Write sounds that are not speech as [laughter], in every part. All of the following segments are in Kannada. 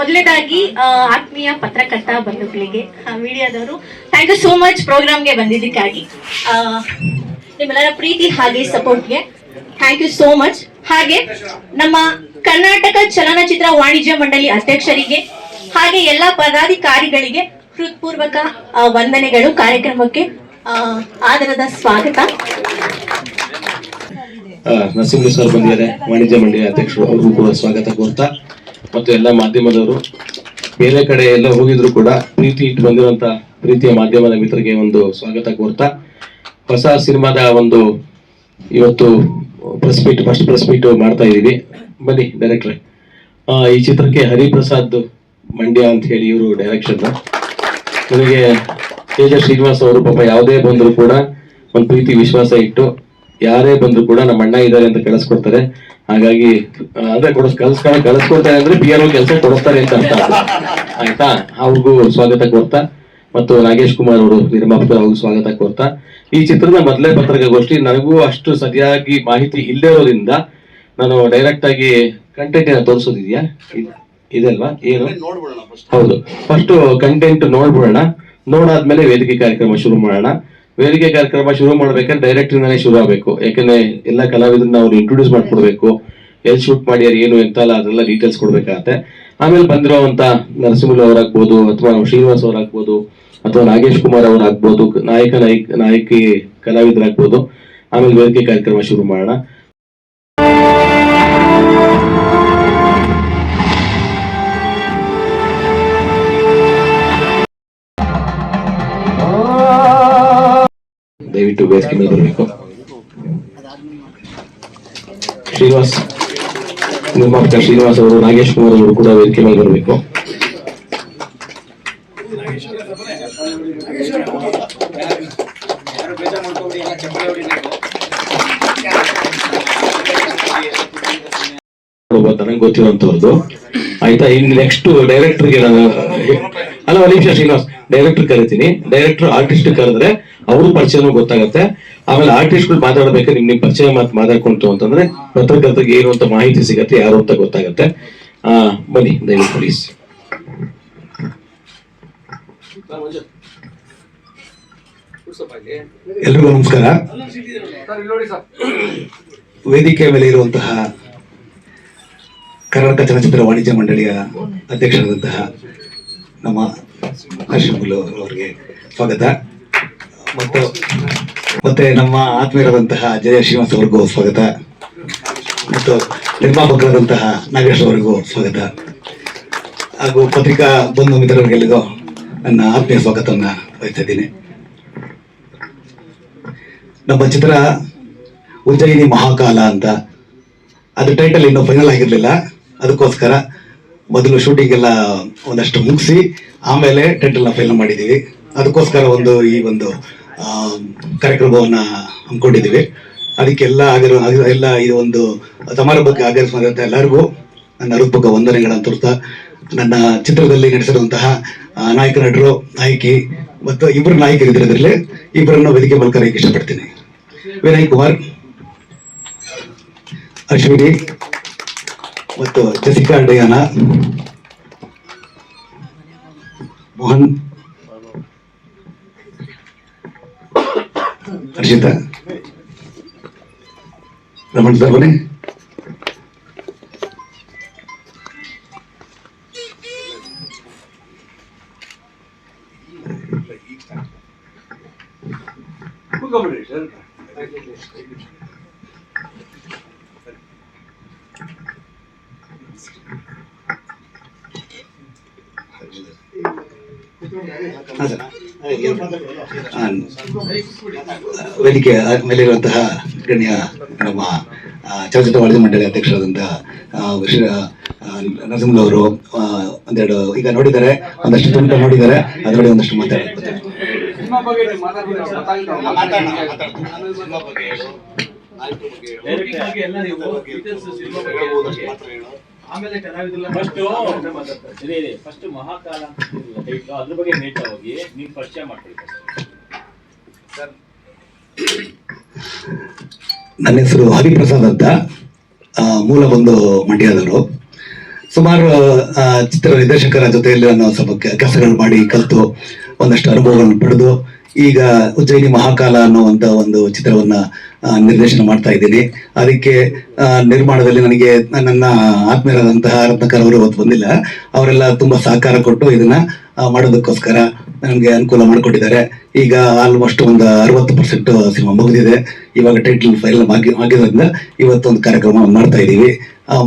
ಮೊದಲನೇದಾಗಿ ಆತ್ಮೀಯ ಪತ್ರಕರ್ತ ಬಂಧುಗಳಿಗೆ ಮೀಡಿಯಾದವರು ಥ್ಯಾಂಕ್ ಯು ಸೋ ಮಚ್ ಪ್ರೋಗ್ರಾಮ್ಗೆ ಬಂದಿದ್ದಕ್ಕಾಗಿ. ನಿಮ್ಮೆಲ್ಲರ ಪ್ರೀತಿ ಹಾಗೆ ಸಪೋರ್ಟ್ಗೆ ಥ್ಯಾಂಕ್ ಯು ಸೋ ಮಚ್ ಹಾಗೆ ನಮ್ಮ ಕರ್ನಾಟಕ ಚಲನಚಿತ್ರ ವಾಣಿಜ್ಯ ಮಂಡಳಿ ಅಧ್ಯಕ್ಷರಿಗೆ, ಹಾಗೆ ಎಲ್ಲ ಪದಾಧಿಕಾರಿಗಳಿಗೆ ಹೃತ್ಪೂರ್ವಕ ವಂದನೆಗಳು ಕಾರ್ಯಕ್ರಮಕ್ಕೆ ಆದರದ ಸ್ವಾಗತ. ನರಸಿಂಹ ಸರ್ ಬಂದಿದ್ದಾರೆ, ವಾಣಿಜ್ಯ ಮಂಡಳಿ ಅಧ್ಯಕ್ಷರು, ಅವ್ರಿಗೂ ಕೂಡ ಸ್ವಾಗತ ಕೋರ್ತಾ. ಮತ್ತು ಎಲ್ಲ ಮಾಧ್ಯಮದವರು ಬೇರೆ ಕಡೆ ಎಲ್ಲ ಹೋಗಿದ್ರು ಕೂಡ ಪ್ರೀತಿ ಇಟ್ಟು ಬಂದಿರುವಂತ ಪ್ರೀತಿಯ ಮಾಧ್ಯಮದ ಮಿತ್ರರಿಗೆ ಒಂದು ಸ್ವಾಗತ ಕೋರ್ತಾ. ಹೊಸ ಸಿನಿಮಾದ ಒಂದು ಇವತ್ತು press meet first press meet ಮಾಡ್ತಾ ಇದ್ದೀವಿ. ಬನ್ನಿ ಡೈರೆಕ್ಟ್ರೆ ಈ ಚಿತ್ರಕ್ಕೆ ಹರಿಪ್ರಸಾದ್ ಮಂಡ್ಯ ಅಂತ ಹೇಳಿ ಇವರು ಡೈರೆಕ್ಷನ್ ನನಗೆ ತೇಜ ಶ್ರೀನಿವಾಸ್ ಅವರು ಪಾಪ ಯಾವುದೇ ಬಂದರೂ ಕೂಡ ಒಂದು ಪ್ರೀತಿ, ವಿಶ್ವಾಸ ಇಟ್ಟು ಯಾರೇ ಬಂದ್ರು ಕೂಡ ನಮ್ಮ ಅಣ್ಣ ಇದ್ದಾರೆ ಅಂತ ಕಳಿಸ್ಕೊಡ್ತಾರೆ. ಹಾಗಾಗಿ ಅಂದ್ರೆ ಅದೇ ಕೊಡಸ್ ಕಳ್ಸ್ಕೊಂಡು ಕಳಿಸ್ಕೊಡ್ತಾರೆ ಅಂದ್ರೆ ಪಿ ಆರ್ ಕೆಲಸ ಕೊಡಿಸ್ತಾರೆ ಅಂತ ಅರ್ಥ ಆಯ್ತಾ? ಅವ್ರಿಗೂ ಸ್ವಾಗತ ಕೋರ್ತಾ ಮತ್ತು ನಾಗೇಶ್ ಕುಮಾರ್ ಅವರು ನಿರ್ಮಾಪಕ ಅವ್ರಿಗೂ ಸ್ವಾಗತ ಕೋರ್ತಾ ಈ ಚಿತ್ರದ ಮೊದಲೇ ಪತ್ರಿಕಾಗೋಷ್ಠಿ ನನಗೂ ಅಷ್ಟು ಸರಿಯಾಗಿ ಮಾಹಿತಿ ಇಲ್ಲದೆ ಇರೋದ್ರಿಂದ ನಾನು ಡೈರೆಕ್ಟ್ ಆಗಿ ಕಂಟೆಂಟ್ ಏನೋ ತೋರಿಸೋದಿದ್ಯಾ? ಇದ್- ಇದಲ್ವಾ? ಏನು? ಹೌದು. First content ನೋಡ್ಬಿಡೋಣ. ನೋಡಾದ್ಮೇಲೆ ವೇದಿಕೆ ಕಾರ್ಯಕ್ರಮ ಶುರು ಮಾಡೋಣ. ವೇದಿಕೆ ಕಾರ್ಯಕ್ರಮ ಶುರು ಮಾಡ್ಬೇಕಂದ್ರೆ ಡೈರೆಕ್ಟ್ ಇಂದಾನೆ ಶುರು ಆಗಬೇಕು. ಯಾಕಂದ್ರೆ ಎಲ್ಲ ಕಲಾವಿದರನ್ನ ಅವ್ರು ಇಂಟ್ರೊಡ್ಯೂಸ್ ಮಾಡ್ಕೊಡ್ಬೇಕು. ಎಲ್ಲಿ ಶೂಟ್ ಮಾಡ್ಯಾರ, ಏನು ಎಂತ ಅಲ್ಲ ಅದೆಲ್ಲ ಡೀಟೇಲ್ಸ್ ಕೊಡ್ಬೇಕಾಗತ್ತೆ. ಆಮೇಲೆ ಬಂದಿರೋವಂಥ ನರಸಿಂಹಲು ಅವರಾಗ್ಬೋದು, ಅಥವಾ ಶ್ರೀನಿವಾಸ್ ಅವರಾಗ್ಬೋದು, ಅಥವಾ ನಾಗೇಶ್ ಕುಮಾರ್ ಅವರಾಗ್ಬೋದು, ನಾಯಕ ನಾಯಕ ನಾಯಕಿ ಕಲಾವಿದರಾಗ್ಬೋದು. ಆಮೇಲೆ ವೇದಿಕೆ ಕಾರ್ಯಕ್ರಮ ಶುರು ಮಾಡೋಣ. ದಯವಿಟ್ಟು ವೇದಿಕೆ ಮೇಲೆ ಬರಬೇಕು. ಶ್ರೀನಿವಾಸ್ ನಿರ್ಮಾಪಕ ಶ್ರೀನಿವಾಸ್ ಅವರು, ನಾಗೇಶ್ ಕುಮಾರ್ ಅವರು ಕೂಡ ವೇದಿಕೆ ಮೇಲೆ ಬರಬೇಕು. ನನಗೆ ಗೊತ್ತಿರುವಂತವ್ರದ್ದು. ಆಯ್ತಾ ಇನ್ ನೆಕ್ಸ್ಟ್ ಡೈರೆಕ್ಟರ್ಗೆ ನಾನು ಅಲ್ಲ ಅಲೀಶಾ ಶ್ರೀನಿವಾಸ್. ಡೈರೆಕ್ಟರ್ ಕರಿತೀನಿ. ಡೈರೆಕ್ಟರ್ ಆರ್ಟಿಸ್ಟ್ ಕರೆದ್ರೆ ಅವ್ರ ಪರಿಚಯ ಗೊತ್ತಾಗುತ್ತೆ. ಆಮೇಲೆ ಆರ್ಟಿಸ್ಟ್ಗಳು ಮಾತಾಡ್ಬೇಕಾದ್ರೆ ನಿಮ್ ನಿಮ್ ಪರಿಚಯ ಮಾತು ಮಾತಾಡ್ಕೊಂತು ಅಂತಂದ್ರೆ ಪತ್ರಕರ್ತರಿಗೆ ಏನು ಅಂತ ಮಾಹಿತಿ ಸಿಗತ್ತೆ, ಯಾರು ಅಂತ ಗೊತ್ತಾಗತ್ತೆ. ಆ, ಬನ್ನಿ, ದಯವಿಟ್ಟು ಪ್ಲೀಸ್ ಎಲ್ರಿಗೂ ನಮಸ್ಕಾರ. ವೇದಿಕೆ ಮೇಲೆ ಇರುವಂತಹ ಕರ್ನಾಟಕ ಚಲನಚಿತ್ರ ವಾಣಿಜ್ಯ ಮಂಡಳಿಯ ಅಧ್ಯಕ್ಷರಾದಂತಹ ನಮ್ಮ ಹರ್ಷಮುಲ್ ಅವರಿಗೆ ಸ್ವಾಗತ. ಮತ್ತು ಮತ್ತೆ ನಮ್ಮ ಆತ್ಮೀಯರಾದಂತಹ ಜಯ ಶ್ರೀನಿವಾಸ್ ಅವ್ರಿಗೂ ಸ್ವಾಗತ. ಮತ್ತು ನಿರ್ಮಾಪಕರಾದಂತಹ ನಾಗೇಶ್ ಅವರಿಗೂ ಸ್ವಾಗತ. ಹಾಗೂ ಪತ್ರಿಕಾ ಬಂಧು ಮಿತ್ರರಿಗೆಲ್ಲರಿಗೂ ನನ್ನ ಆತ್ಮೀಯ ಸ್ವಾಗತವನ್ನು ವಹಿಸ್ತಾ ನಮ್ಮ ಚಿತ್ರ ಉಜ್ಜಯಿನಿ ಮಹಾಕಾಲ ಅಂತ. ಅದು ಟೈಟಲ್ ಇನ್ನೂ ಫೈನಲ್ ಆಗಿರಲಿಲ್ಲ. ಅದಕ್ಕೋಸ್ಕರ ಮೊದಲು ಶೂಟಿಂಗ್ ಎಲ್ಲ ಒಂದಷ್ಟು ಮುಗಿಸಿ ಆಮೇಲೆ ಟೆಂಟ್ ಎಲ್ಲ ಫೈಲ್ ಮಾಡಿದ್ದೀವಿ ಅದಕ್ಕೋಸ್ಕರ ಒಂದು ಈ ಒಂದು ಕಾರ್ಯಕ್ರಮವನ್ನು ಹಮ್ಮಿಕೊಂಡಿದ್ದೀವಿ ಅದಕ್ಕೆಲ್ಲ ಆಗಿರೋ ಎಲ್ಲ ಇದು ಒಂದು ಸಮಾರಂಭಕ್ಕೆ ಆಗಮಿಸಿದಂಥ ಎಲ್ಲರಿಗೂ ನನ್ನ ರೂಪಕ ವಂದನೆಗಳನ್ನು ತೋರ್ತಾ, ನನ್ನ ಚಿತ್ರದಲ್ಲಿ ನಡೆಸಿರುವಂತಹ ನಾಯಕ ನಟರು ನಾಯಕಿ ಮತ್ತು ಇಬ್ಬರು ನಾಯಕರು ಅದರಲ್ಲಿ. ಇಬ್ಬರನ್ನು ವೇದಿಕೆ ಮೂಲಕ ಇಷ್ಟಪಡ್ತೀನಿ ವಿನಯ್ ಕುಮಾರ್, ಅಶ್ವಿನಿ ಮತ್ತು Jessica Diana Mohan Harshita Raman sir ಬನ್ನಿ ವೇದಿಕೆ ಮೇಲಿರುವಂತಹ ಗಣ್ಯ ನಮ್ಮ ಚಲಚಿತ್ರ ಚಲನಚಿತ್ರ ವಾಣಿಜ್ಯ ಮಂಡಳಿ ಅಧ್ಯಕ್ಷರಾದಂತಹ ನರಸಿಂಹ ಅವರು ಒಂದೆರಡು ಈಗ ನೋಡಿದ್ದಾರೆ ಒಂದಷ್ಟು ತುಂಟ ನೋಡಿದ್ದಾರೆ ಅದರಲ್ಲಿ ಒಂದಷ್ಟು ಮಾತಾಡ್ತಾರೆ ಫಸ್ಟ್ ಫಸ್ಟ್ ಮಹಾಕಾಲ ಅಂತ ಅದ್ರ ಬಗ್ಗೆ ನೀಟ್ ಹೋಗಿ ನೀವು ಪರಿಚಯ ಮಾಡ್ಕೊಳ್ಳಿ first. ನನ್ನ ಹೆಸರು ಹರಿಪ್ರಸಾದ್ ಅಂತ. ಮೂಲ ಬಂದು ಮಂಡ್ಯದವರು. ಸುಮಾರು ಚಿತ್ರ ನಿರ್ದೇಶಕರ ಜೊತೆಯಲ್ಲಿ ನಾನು ಸ್ವಲ್ಪ ಕೆಲಸಗಳು ಮಾಡಿ ಕಲಿತು ಒಂದಷ್ಟು ಅನುಭವಗಳನ್ನು ಪಡೆದು ಈಗ ಉಜ್ಜಯಿನಿ ಮಹಾಕಾಲ ಅನ್ನುವಂತ ಒಂದು ಚಿತ್ರವನ್ನ ನಿರ್ದೇಶನ ಮಾಡ್ತಾ ಇದ್ದೀನಿ. ಅದಕ್ಕೆ ನಿರ್ಮಾಣದಲ್ಲಿ ನನಗೆ ನನ್ನ ಆತ್ಮೀಯರಾದಂತಹ ರತ್ನಕರ್ ಅವರು ಇವತ್ತು ಬಂದಿಲ್ಲ. ಅವರೆಲ್ಲ ತುಂಬಾ ಸಹಕಾರ ಕೊಟ್ಟು ಇದನ್ನ ಮಾಡೋದಕ್ಕೋಸ್ಕರ ನಮಗೆ ಅನುಕೂಲ ಮಾಡಿಕೊಟ್ಟಿದ್ದಾರೆ. ಈಗ ಆಲ್ಮೋಸ್ಟ್ ಒಂದು ಅರವತ್ತು ಪರ್ಸೆಂಟ್ ಸಿನಿಮಾ ಮುಗಿದಿದೆ. ಇವಾಗ ಟೈಟಲ್ ಫೈಲ್ ಆಗಿ ಆಗಿರೋದ್ರಿಂದ ಇವತ್ತೊಂದು ಕಾರ್ಯಕ್ರಮ ಮಾಡ್ತಾ ಇದ್ದೀವಿ.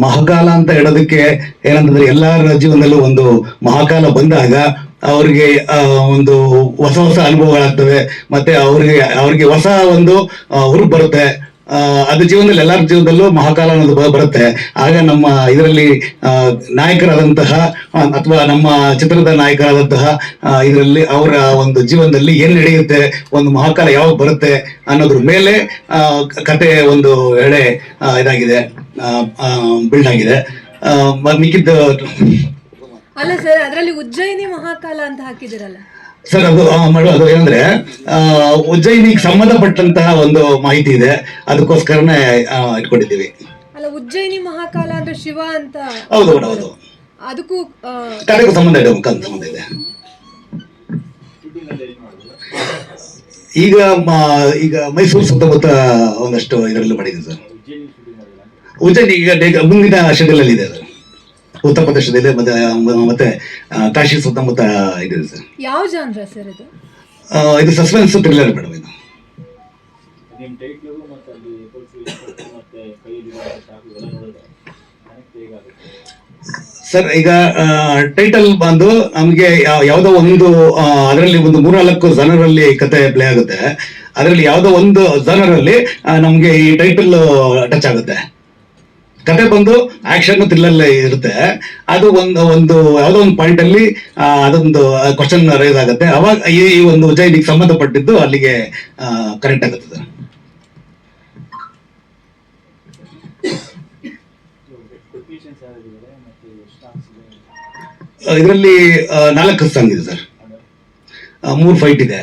ಮಹಾಕಾಲ ಅಂತ ಹೇಳೋದಕ್ಕೆ ಏನಂತಂದ್ರೆ ಎಲ್ಲರ ಜೀವನದಲ್ಲೂ ಒಂದು ಮಹಾಕಾಲ ಬಂದಾಗ ಅವ್ರಿಗೆ ಒಂದು ಹೊಸ ಹೊಸ ಅನುಭವಗಳಾಗ್ತವೆ. ಮತ್ತೆ ಅವ್ರಿಗೆ ಅವ್ರಿಗೆ ಹೊಸ ಒಂದು ಹುರುಪು ಬರುತ್ತೆ. ಅದು ಜೀವನದಲ್ಲಿ ಎಲ್ಲರ ಜೀವನದಲ್ಲೂ ಮಹಾಕಾಲ ಅನ್ನೋದು ಬರುತ್ತೆ. ಆಗ ನಮ್ಮ ಇದರಲ್ಲಿ ನಾಯಕರಾದಂತಹ ಅಥವಾ ನಮ್ಮ ಚಿತ್ರದ ನಾಯಕರಾದಂತಹ ಇದರಲ್ಲಿ ಅವರ ಒಂದು ಜೀವನದಲ್ಲಿ ಏನ್ ನಡೆಯುತ್ತೆ, ಒಂದು ಮಹಾಕಾಲ ಯಾವಾಗ ಬರುತ್ತೆ ಅನ್ನೋದ್ರ ಮೇಲೆ ಕತೆ ಒಂದು ಎಳೆ ಇದಾಗಿದೆ ಬಿಲ್ಡ್ ಆಗಿದೆ. ಮಿಕ್ಕಿದ್ದು ಅಲ್ಲ ಸರ್, ಅದರಲ್ಲಿ ಉಜ್ಜಯಿನಿ ಮಹಾಕಾಲ ಅಂತ ಹಾಕಿದಿರಲ್ಲ ಸರ್ ಅದು ಅದು ಏನಂದ್ರೆ ಉಜ್ಜಯಿನಿಗೆ ಸಂಬಂಧಪಟ್ಟಂತಹ ಒಂದು ಮಾಹಿತಿ ಇದೆ. ಅದಕ್ಕೋಸ್ಕರನೇ ಇಟ್ಕೊಂಡಿದ್ದೀವಿ. ಅಲ್ಲ ಉಜ್ಜಯಿನಿ ಮಹಾಕಾಲ ಅಂದ್ರೆ ಶಿವ ಅಂತ ಹೌದು ಹೌದು ಹೌದು. ಅದಕ್ಕೂ ಕಡೆಗೂ ಸಂಬಂಧ ಇದೆ ಮುಖಾಂತ ಸಂಬಂಧ ಇದೆ. ಅಲ್ಲಿ ಈಗ ಈಗ ಮೈಸೂರು ಸುತ್ತಮುತ್ತ ಒಂದಷ್ಟು ಇದರಲ್ಲಿ ಮಾಡಿದೆ ಸರ್. ಉಜ್ಜಯಿನಿ ಈಗ ಮುಂದಿನ ಶೆಡ್ಯೂಲ್ ಇದೆ ಸರ್ ಉತ್ತರ ಪ್ರದೇಶದಲ್ಲಿ ಮತ್ತೆ ಮತ್ತೆ ಕಾಶಿ ಸುತ್ತಮುತ್ತ ಇದೆ ಸರ್. ಯಾವ ಜಾನ್ರ ಸರ್ ಇದು? ಇದು ಸಸ್ಪೆನ್ಸ್ ಥ್ರಿಲ್ಲರ್ ಮೇಡಮ್ ಇದು. ಸರ್ ಈಗ ಟೈಟಲ್ ಬಂದು ನಮಗೆ ಯಾವುದೋ ಒಂದು ಅದರಲ್ಲಿ ಒಂದು ಮೂರ್ನಾಲ್ಕು ಜನರಲ್ಲಿ ಕತೆ ಪ್ಲೇ ಆಗುತ್ತೆ. ಅದರಲ್ಲಿ ಯಾವುದೋ ಒಂದು ಜನರಲ್ಲಿ ನಮಗೆ ಈ ಟೈಟಲ್ ಟಚ್ ಆಗುತ್ತೆ. ಕತೆ ಬಂದು ಆಕ್ಷನ್ ಥ್ರಿಲ್ಲರ್ ಇರುತ್ತೆ. ಅದು ಒಂದು ಒಂದು, ಯಾವುದೋ ಒಂದು ಪಾಯಿಂಟ್ ಅಲ್ಲಿ ಅದೊಂದು ಕ್ವಶನ್ ರೈಸ್ ಆಗುತ್ತೆ. ಅವಾಗ ಈ ಒಂದು ಜೈನಿಗೆ ಸಂಬಂಧಪಟ್ಟಿದ್ದು ಅಲ್ಲಿಗೆ ಕರೆಕ್ಟ್ ಆಗುತ್ತೆ ಸರ್ ಇದರಲ್ಲಿ ನಾಲ್ಕು ಸಾಂಗ್ ಇದೆ ಸರ್. ಮೂರು ಫೈಟ್ ಇದೆ.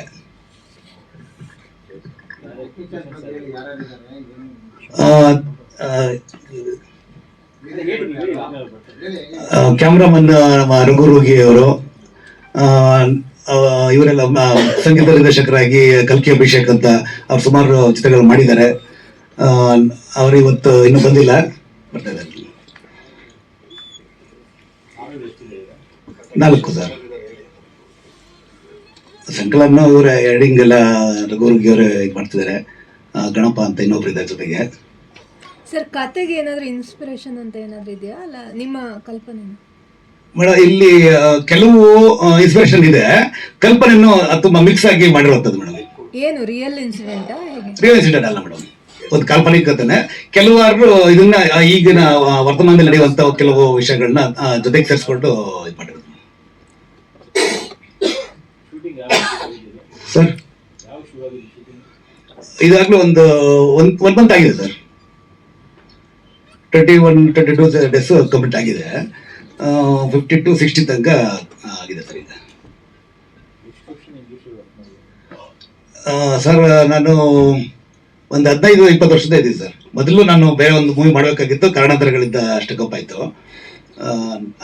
ಕ್ಯಾಮ್ರಾಮನ್ ನಮ್ಮ ರಘುರುಗಿ ಅವರು ಇವರೆಲ್ಲ ಸಂಗೀತ ನಿರ್ದೇಶಕರಾಗಿ ಕಲ್ಕಿ ಅಭಿಷೇಕ್ ಅಂತ ಅವ್ರು ಸುಮಾರು ಚಿತ್ರಗಳು ಮಾಡಿದ್ದಾರೆ. ಅವರು ಇವತ್ತು ಇನ್ನೂ ಬಂದಿಲ್ಲ. ನಾಲ್ಕು ಸರ್. ಸಂಕಲನ ಇವರ ಎಡಿಂಗ್ ಎಲ್ಲ ರಘುರುಗಿ ಅವರೇ ಇದು ಮಾಡ್ತಿದ್ದಾರೆ. ಗಣಪ ಅಂತ ಇನ್ನೊಬ್ರು ಇದ್ದಾರೆ ಜೊತೆಗೆ. ಸರ್ ಕತೆಗೆ ಏನಾದರೂ ಇನ್ಸ್ಪಿರೇಷನ್ ಅಂತ ಏನಾದರೂ ಇದೆಯಾ? ಅಲ್ಲ ನಿಮ್ಮ ಕಲ್ಪನೆ ಮೇಡಮ್ ಇಲ್ಲಿ ಕೆಲವು ಇನ್ಸ್ಪಿರೇಷನ್ ಇದೆ. ಕಲ್ಪನೆಯನ್ನು ತುಂಬಾ ಮಿಕ್ಸ್ ಆಗಿ ಮಾಡಿರುವಂತದ್ದು ಮೇಡಮ್ ಏನು ರಿಯಲ್ ಇನ್ಸಿಡೆಂಟ್ ರಿಯಲ್ ಇನ್ಸಿಡೆಂಟ್ ಅಲ್ಲ ಮೇಡಮ್ ಒಂದು ಕಾಲ್ಪನಿಕ ಕಥೆನೆ. ಕೆಲವಾರು ಇದನ್ನ ಈಗಿನ ವರ್ತಮಾನದಲ್ಲಿ ನಡೆಯುವಂತ ಕೆಲವು ವಿಷಯಗಳನ್ನ ಜೊತೆಗೆ ಸೇರಿಸ್ಕೊಂಡು ಇದು ಮಾಡಿರೋದು. ಸರ್ ಇದಾಗ್ಲೂ ಒಂದು ಒನ್ ಒನ್ ಮಂತ್ ಆಗಿದೆ sir twenty one twenty two days complete ಆಗಿದೆ. ಫಿಫ್ಟಿ ಟು ಸಿಕ್ಸ್ಟಿ ತನಕ ಆಗಿದೆ ಸರ್ ಈಗ ಸರ್, ನಾನು ಒಂದು ಹದಿನೈದು, ಇಪ್ಪತ್ತು ವರ್ಷದ ಇದ್ದೀನಿ ಸರ್. ಮೊದಲು ನಾನು ಬೇರೆ ಒಂದು ಮೂವಿ ಮಾಡಬೇಕಾಗಿತ್ತು, ಕಾರಣಾಂತರಗಳಿಂದ ಅಷ್ಟು ಕಪ್ಪಾಯಿತು